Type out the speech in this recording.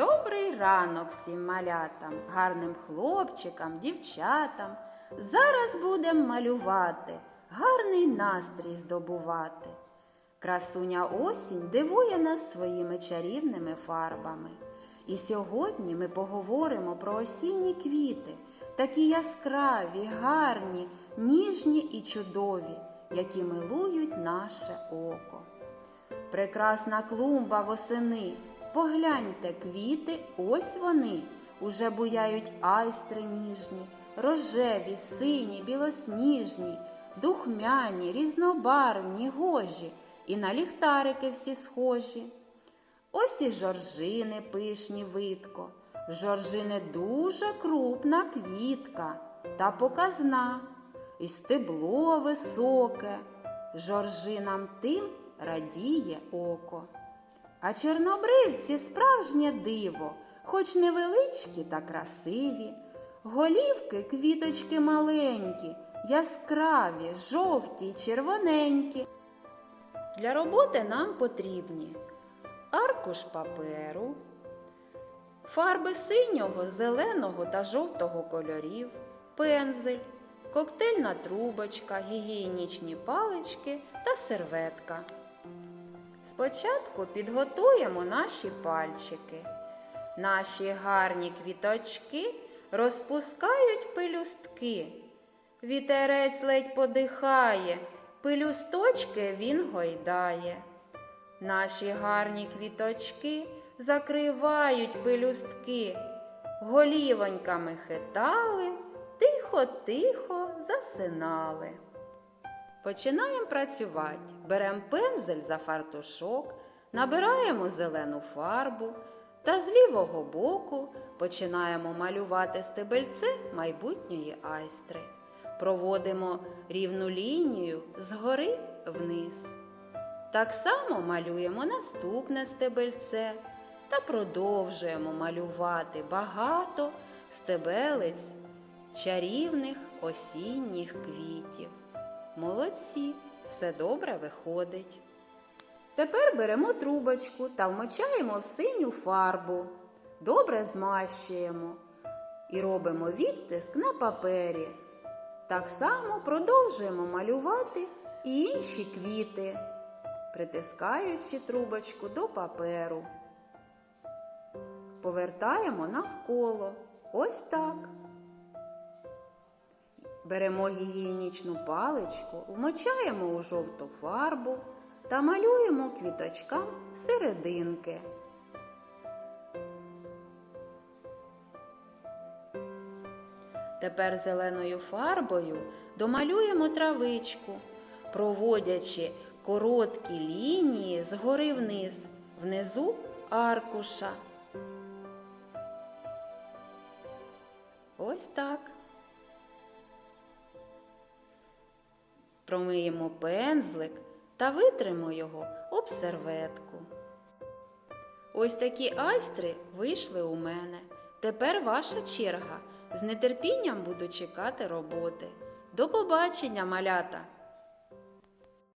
Добрий ранок всім малятам, гарним хлопчикам, дівчатам. Зараз будем малювати, гарний настрій здобувати. Красуня осінь дивує нас своїми чарівними фарбами. І сьогодні ми поговоримо про осінні квіти, такі яскраві, гарні, ніжні і чудові, які милують наше око. Прекрасна клумба восени. Погляньте, квіти, ось вони. Уже буяють айстри ніжні, рожеві, сині, білосніжні, духмяні, різнобарвні, гожі, і на ліхтарики всі схожі. Ось і жоржини пишні видко. В жоржини дуже крупна квітка та показна, і стебло високе. Жоржинам тим радіє око. А чорнобривці справжнє диво, хоч невеличкі та красиві. Голівки квіточки маленькі, яскраві, жовті й червоненькі. Для роботи нам потрібні аркуш паперу, фарби синього, зеленого та жовтого кольорів, пензель, коктейльна трубочка, гігієнічні палички та серветка. Спочатку підготуємо наші пальчики. Наші гарні квіточки розпускають пелюстки. Вітерець ледь подихає, пелюсточки він гойдає. Наші гарні квіточки закривають пелюстки, голівоньками хитали, тихо-тихо засинали. Починаємо працювати. Беремо пензель за фартушок, набираємо зелену фарбу та з лівого боку починаємо малювати стебельце майбутньої айстри. Проводимо рівну лінію згори вниз. Так само малюємо наступне стебельце та продовжуємо малювати багато стебелець чарівних осінніх квітів. Молодці, все добре виходить. Тепер беремо трубочку та вмочаємо в синю фарбу. Добре змащуємо і робимо відтиск на папері. Так само продовжуємо малювати і інші квіти, притискаючи трубочку до паперу. Повертаємо навколо. Ось так. Беремо гігієнічну паличку, вмочаємо у жовту фарбу та малюємо квіточкам серединки. Тепер зеленою фарбою домалюємо травичку, проводячи короткі лінії згори вниз, внизу аркуша. Ось так. Промиємо пензлик та витримо його об серветку. Ось такі айстри вийшли у мене. Тепер ваша черга. З нетерпінням буду чекати роботи. До побачення, малята!